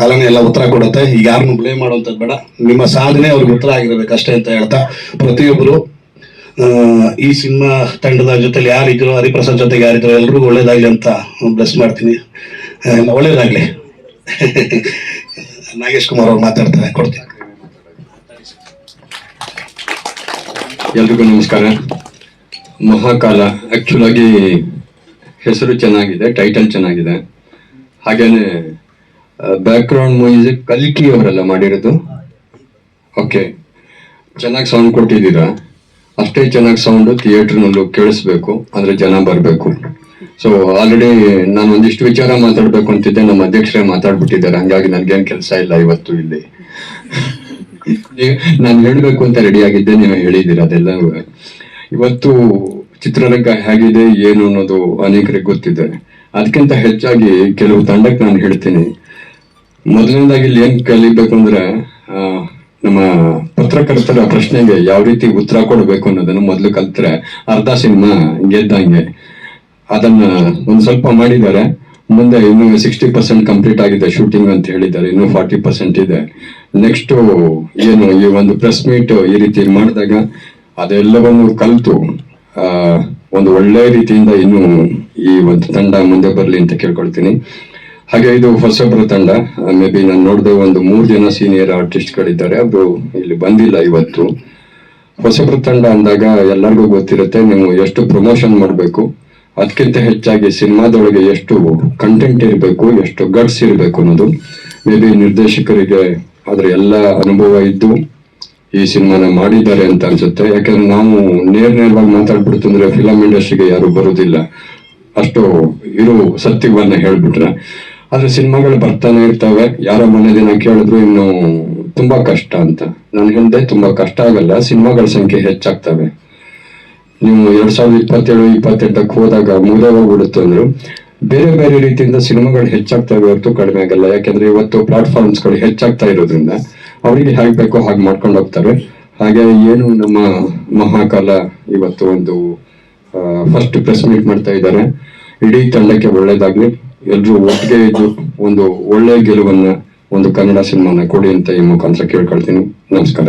ಕಾಲನೇ ಎಲ್ಲ ಉತ್ತರ ಕೊಡುತ್ತೆ. ಈಗ ಯಾರನ್ನು ಬ್ಲೇಮ್ ಮಾಡುವಂಥದ್ದು ಬೇಡ. ನಿಮ್ಮ ಸಾಧನೆ ಅವ್ರಿಗೆ ಉತ್ತರ ಆಗಿರ್ಬೇಕು ಅಷ್ಟೇ ಅಂತ ಹೇಳ್ತಾ, ಪ್ರತಿಯೊಬ್ಬರು ಈ ಸಿನಿಮಾ ತಂಡದ ಜೊತೆಲಿ ಯಾರಿದ್ರು ಹರಿಪ್ರಸಾದ್ ಜೊತೆಗೆ ಯಾರಿದ್ರು, ಎಲ್ರಿಗೂ ಒಳ್ಳೇದಾಗ್ಲಿ ಅಂತ ಬ್ಲೆಸ್ ಮಾಡ್ತೀನಿ. ಒಳ್ಳೇದಾಗ್ಲಿ. [laughs] ನಾಗೇಶ್ ಕುಮಾರ್ ಅವ್ರು ಮಾತಾಡ್ತಾರೆ ಕೊಡ್ತೀನಿ ಎಲ್ರಿಗೂ ನಮಸ್ಕಾರ. ಮಹಾಕಾಲ. ಆಕ್ಚುಲ್ ಆಗಿ ಹೆಸರು ಚೆನ್ನಾಗಿದೆ ಟೈಟಲ್ ಚೆನ್ನಾಗಿದೆ. ಹಾಗೇನೆ ಬ್ಯಾಕ್ಗ್ರೌಂಡ್ ಮ್ಯೂಸಿಕ್ ಕಲ್ಕಿ ಅವರೆಲ್ಲ ಮಾಡಿರೋದು. ಓಕೆ ಚೆನ್ನಾಗಿ ಸೌಂಡ್ ಕೊಟ್ಟಿದ್ದೀರಾ? ಅಷ್ಟೇ ಚೆನ್ನಾಗಿ ಸೌಂಡ್ ಥಿಯೇಟ್ರ್ನಲ್ಲೂ ಕೇಳಿಸ್ಬೇಕು ಅಂದ್ರೆ ಜನ ಬರಬೇಕು. ಸೊ ಆಲ್ರೆಡಿ ನಾನು ಒಂದಿಷ್ಟು ವಿಚಾರ ಮಾತಾಡ್ಬೇಕು ಅಂತಿದ್ದೆ, ನಮ್ಮ ಅಧ್ಯಕ್ಷರೇ ಮಾತಾಡ್ಬಿಟ್ಟಿದ್ದಾರೆ. ಹಂಗಾಗಿ ನನ್ಗೇನ್ ಕೆಲಸ ಇಲ್ಲ ಇವತ್ತು ಇಲ್ಲಿ. [laughs] ನಾನು ಹೇಳ್ಬೇಕು ಅಂತ ರೆಡಿ ಆಗಿದ್ದೆ, ನೀವು ಹೇಳಿದ್ದೀರ ಅದೆಲ್ಲ. ಇವತ್ತು ಚಿತ್ರರಂಗ ಹೇಗಿದೆ, ಏನು ಅನ್ನೋದು ಅನೇಕರಿಗೆ ಗೊತ್ತಿದೆ. ಅದಕ್ಕಿಂತ ಹೆಚ್ಚಾಗಿ ಕೆಲವು ತಂಡಕ್ಕೆ ನಾನು ಹೇಳ್ತೀನಿ. ಮೊದಲನೇದಾಗಿ ಇಲ್ಲಿ ಏನ್ ಕಲಿಬೇಕು ಅಂದ್ರೆ ನಮ್ಮ ಪತ್ರಕರ್ತರ ಪ್ರಶ್ನೆಗೆ ಯಾವ ರೀತಿ ಉತ್ತರ ಕೊಡಬೇಕು ಅನ್ನೋದನ್ನು ಮೊದಲು ಕಲ್ತ್ರೆ ಅರ್ಧ ಸಿನಿಮಾ ಗೆದ್ದಂಗೆ. ಅದನ್ನ ಒಂದ್ ಸ್ವಲ್ಪ ಮಾಡಿದ್ದಾರೆ. ಮುಂದೆ ಇನ್ನು ಸಿಕ್ಸ್ಟಿ ಪರ್ಸೆಂಟ್ ಕಂಪ್ಲೀಟ್ ಆಗಿದೆ ಶೂಟಿಂಗ್ ಅಂತ ಹೇಳಿದ್ದಾರೆ. ಇನ್ನು ಫಾರ್ಟಿ ಪರ್ಸೆಂಟ್ ಇದೆ. ನೆಕ್ಸ್ಟ್ ಏನು ಈ ಒಂದು ಪ್ರೆಸ್ ಮೀಟ್ ಈ ರೀತಿ ಮಾಡಿದಾಗ ಅದೆಲ್ಲವನ್ನು ಕಲಿತು ಒಂದು ಒಳ್ಳೆ ರೀತಿಯಿಂದ ಇನ್ನು ಈ ಒಂದು ತಂಡ ಮುಂದೆ ಬರಲಿ ಅಂತ ಕೇಳ್ಕೊಳ್ತೀನಿ. ಹಾಗೆ ಇದು ಹೊಸಬ್ರ ತಂಡ. ಮೇ ಬಿ ನಾನು ನೋಡಿದೆ ಒಂದು ಮೂರು ಜನ ಸೀನಿಯರ್ ಆರ್ಟಿಸ್ಟ್ಗಳಿದ್ದಾರೆ ಅವರು ಇಲ್ಲಿ ಬಂದಿಲ್ಲ ಇವತ್ತು. ಹೊಸಬ್ರ ತಂಡ ಅಂದಾಗ ಎಲ್ಲರಿಗೂ ಗೊತ್ತಿರುತ್ತೆ, ನೀವು ಎಷ್ಟು ಪ್ರಮೋಷನ್ ಮಾಡಬೇಕು. ಅದಕ್ಕಿಂತ ಹೆಚ್ಚಾಗಿ ಸಿನಿಮಾದೊಳಗೆ ಎಷ್ಟು ಕಂಟೆಂಟ್ ಇರಬೇಕು, ಎಷ್ಟು ಗಟ್ಸ್ ಇರಬೇಕು ಅನ್ನೋದು ಮೇ ಬಿ ನಿರ್ದೇಶಕರಿಗೆ ಅದ್ರ ಎಲ್ಲ ಅನುಭವ ಇದ್ದು ಈ ಸಿನಿಮಾನ ಮಾಡಿದ್ದಾರೆ ಅಂತ ಅನ್ಸುತ್ತೆ. ಯಾಕಂದ್ರೆ ನಾವು ನೇರ ನೇರವಾಗಿ ಮಾತಾಡ್ಬಿಡ್ತಂದ್ರೆ ಫಿಲಂ ಇಂಡಸ್ಟ್ರಿಗೆ ಯಾರು ಬರೋದಿಲ್ಲ. ಅಷ್ಟು ಇರೋ ಸತ್ಯವನ್ನ ಹೇಳ್ಬಿಟ್ರೆ. ಆದ್ರೆ ಸಿನಿಮಾಗಳು ಬರ್ತಾನೆ ಇರ್ತವೆ. ಯಾರೋ ಮೊನ್ನೆ ದಿನ ಕೇಳಿದ್ರು ಇನ್ನು ತುಂಬಾ ಕಷ್ಟ ಅಂತ. ನಾನು ಹೇಳ್ದೆ ತುಂಬಾ ಕಷ್ಟ ಆಗಲ್ಲ. ಸಿನಿಮಾಗಳ ಸಂಖ್ಯೆ ಹೆಚ್ಚಾಗ್ತವೆ. ನೀವು ಎರಡ್ ಸಾವಿರದ ಇಪ್ಪತ್ತೇಳು, ಇಪ್ಪತ್ತೆಂಟಕ್ಕೆ ಹೋದಾಗ ಮುಗಿದೇ ಹೋಗ್ಬಿಡುತ್ತೆ ಅಂದ್ರು. ಬೇರೆ ಬೇರೆ ರೀತಿಯಿಂದ ಸಿನಿಮಾಗಳು ಹೆಚ್ಚಾಗ್ತವೆ ಹೊರತು ಕಡಿಮೆ ಆಗಲ್ಲ. ಯಾಕಂದ್ರೆ ಇವತ್ತು ಪ್ಲಾಟ್ಫಾರ್ಮ್ಸ್ಗಳು ಹೆಚ್ಚಾಗ್ತಾ ಇರೋದ್ರಿಂದ ಅವರಿಗೆ ಹೇಗೆ ಬೇಕೋ ಹಾಗೆ ಮಾಡ್ಕೊಂಡು ಹೋಗ್ತಾರೆ. ಹಾಗೆ ಏನು ನಮ್ಮ ಮಹಾಕಾಲ ಇವತ್ತು ಒಂದು ಫಸ್ಟ್ ಪ್ರೆಸ್ ಮೀಟ್ ಮಾಡ್ತಾ ಇದ್ದಾರೆ. ಇಡೀ ತಂಡಕ್ಕೆ ಒಳ್ಳೇದಾಗ್ಲಿ. ಎಲ್ರು ಒಟ್ಟಿಗೆ ಇದ್ದು ಒಂದು ಒಳ್ಳೆ ಗೆಲುವನ್ನ ಒಂದು ಕನ್ನಡ ಸಿನಿಮಾನ ಕೊಡಿ ಅಂತ ಈ ಮುಖಾಂತರ ಕೇಳ್ಕೊಳ್ತೀನಿ. ನಮಸ್ಕಾರ.